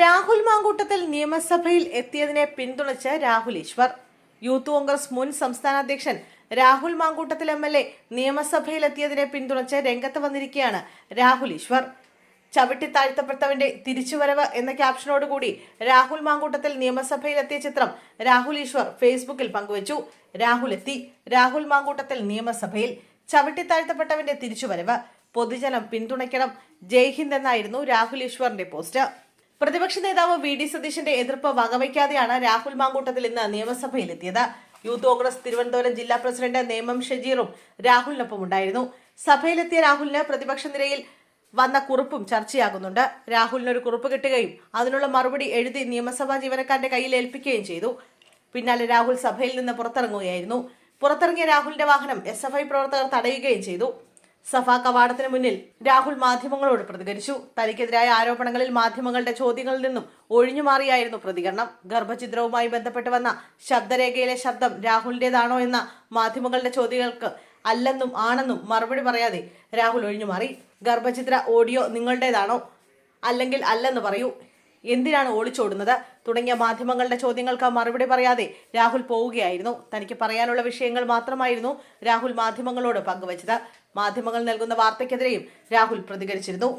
രാഹുൽ മാങ്കൂട്ടത്തിൽ നിയമസഭയിൽ എത്തിയതിനെ പിന്തുണച്ച് രാഹുൽ ഈശ്വർ. യൂത്ത് കോൺഗ്രസ് മുൻ സംസ്ഥാന അധ്യക്ഷൻ Rahul Mamkootathil M L A നിയമസഭയിൽ എത്തിയതിനെ പിന്തുണച്ച് രംഗത്ത് വന്നിരിക്കുകയാണ് രാഹുൽ ഈശ്വർ. ചവിട്ടി താഴ്ത്തപ്പെട്ടവന്റെ തിരിച്ചുവരവ് എന്ന ക്യാപ്ഷനോടുകൂടി രാഹുൽ മാങ്കൂട്ടത്തിൽ നിയമസഭയിൽ എത്തിയ ചിത്രം രാഹുൽ ഈശ്വർ ഫേസ്ബുക്കിൽ പങ്കുവച്ചു. രാഹുൽ എത്തി. രാഹുൽ മാങ്കൂട്ടത്തിൽ നിയമസഭയിൽ ചവിട്ടി താഴ്ത്തപ്പെട്ടവന്റെ തിരിച്ചുവരവ്. പൊതുജനം പിന്തുണയ്ക്കണം. ജയ്ഹിന്ദ് എന്നായിരുന്നു രാഹുൽ ഈശ്വറിന്റെ പോസ്റ്റ്. പ്രതിപക്ഷ നേതാവ് വി ഡി സതീശന്റെ എതിർപ്പ് വകവയ്ക്കാതെയാണ് രാഹുൽ മാങ്കൂട്ടത്തിൽ ഇന്ന് നിയമസഭയിലെത്തിയത്. യൂത്ത് കോൺഗ്രസ് തിരുവനന്തപുരം ജില്ലാ പ്രസിഡന്റ് നേമം ഷജീറും രാഹുലിനൊപ്പം ഉണ്ടായിരുന്നു സഭയിലെത്തിയ രാഹുലിന് പ്രതിപക്ഷ നിരയിൽ വന്ന കുറിപ്പും ചർച്ചയാകുന്നുണ്ട്. രാഹുലിന് ഒരു കുറിപ്പ് കിട്ടുകയും അതിനുള്ള മറുപടി എഴുതി നിയമസഭാ ജീവനക്കാരന്റെ കയ്യിൽ ഏൽപ്പിക്കുകയും ചെയ്തു. പിന്നാലെ രാഹുൽ സഭയിൽ നിന്ന് പുറത്തിറങ്ങുകയായിരുന്നു. പുറത്തിറങ്ങിയ രാഹുലിന്റെ വാഹനം എസ് പ്രവർത്തകർ തടയുകയും ചെയ്തു. സഭാ കവാടത്തിന് മുന്നിൽ രാഹുൽ മാധ്യമങ്ങളോട് പ്രതികരിച്ചു. തനിക്കെതിരായ ആരോപണങ്ങളിൽ മാധ്യമങ്ങളുടെ ചോദ്യങ്ങളിൽ നിന്നും ഒഴിഞ്ഞുമാറിയായിരുന്നു പ്രതികരണം. ഗർഭചിത്രവുമായി ബന്ധപ്പെട്ട് വന്ന ശബ്ദരേഖയിലെ ശബ്ദം രാഹുലിന്റേതാണോ എന്ന മാധ്യമങ്ങളുടെ ചോദ്യങ്ങൾക്ക് അല്ലെന്നും ആണെന്നും മറുപടി പറയാതെ രാഹുൽ ഒഴിഞ്ഞുമാറി ഗർഭചിത്ര ഓഡിയോ നിങ്ങളുടേതാണോ? അല്ലെങ്കിൽ അല്ലെന്ന് പറയൂ. എന്തിനാണ് ഒളിച്ചോടുന്നത് തുടങ്ങിയ മാധ്യമങ്ങളുടെ ചോദ്യങ്ങൾക്ക് മറുപടി പറയാതെ രാഹുൽ പോവുകയായിരുന്നു. തനിക്ക് പറയാനുള്ള വിഷയങ്ങൾ മാത്രമായിരുന്നു രാഹുൽ മാധ്യമങ്ങളോട് പങ്കുവച്ചത്. മാധ്യമങ്ങൾ നൽകുന്ന വാർത്തയ്ക്കെതിരെയും രാഹുൽ പ്രതികരിച്ചിരുന്നു.